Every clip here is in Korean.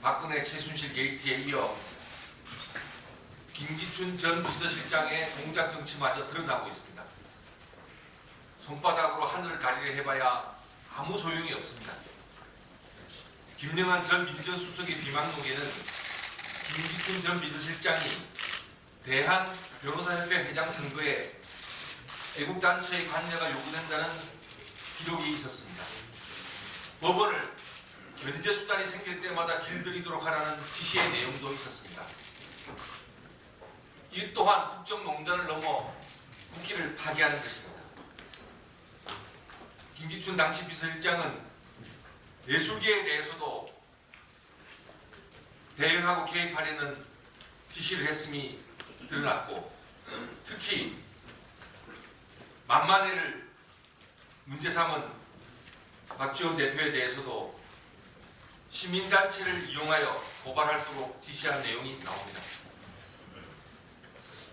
박근혜 최순실 게이트에 이어 김기춘 전 비서실장의 공작 정치마저 드러나고 있습니다. 손바닥으로 하늘을 가리려 해봐야 아무 소용이 없습니다. 김영한 전 민정수석의 비망록에는 김기춘 전 비서실장이 대한 변호사협회 회장 선거에 애국단체의 관여가 요구된다는 기록이 있었습니다. 법원을 견제 수단이 생길 때마다 길들이도록 하라는 지시의 내용도 있었습니다. 이 또한 국정농단을 넘어 국기를 파괴하는 것입니다. 김기춘 당시 비서실장은 예술계에 대해서도 대응하고 개입하려는 지시를 했음이 드러났고 특히 만만해를 문제 삼은 박지원 대표에 대해서도 시민단체를 이용하여 고발하도록 지시한 내용이 나옵니다.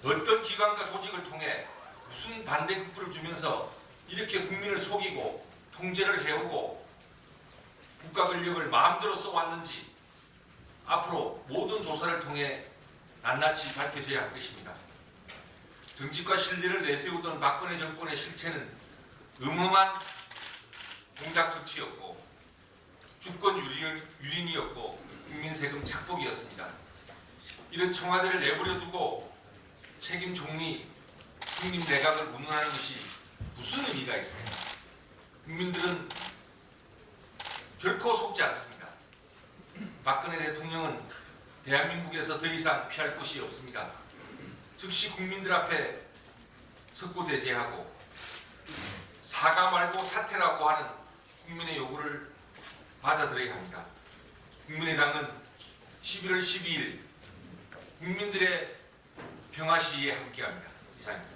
어떤 기관과 조직을 통해 무슨 반대급부를 주면서 이렇게 국민을 속이고 통제를 해오고 국가 권력을 마음대로 써왔는지 앞으로 모든 조사를 통해 낱낱이 밝혀져야 할 것입니다. 정치과 신뢰를 내세우던 박근혜 정권의 실체는 음험한 공작 정치였고 주권 유린, 유린 이었고 국민 세금 착복이었습니다. 이런 청와대를 내버려 두고 책임 총리 중립 내각을 운운하는 것이 무슨 의미가 있습니까? 국민들은 결코 속지 않습니다. 박근혜 대통령은 대한민국에서 더 이상 피할 곳이 없습니다. 즉시 국민들 앞에 석고대죄하고 사과 말고 사퇴라고 하는 국민의 요구를 받아들여야 합니다. 국민의당은 11월 12일 국민들의 평화 시위에 함께합니다. 이상입니다.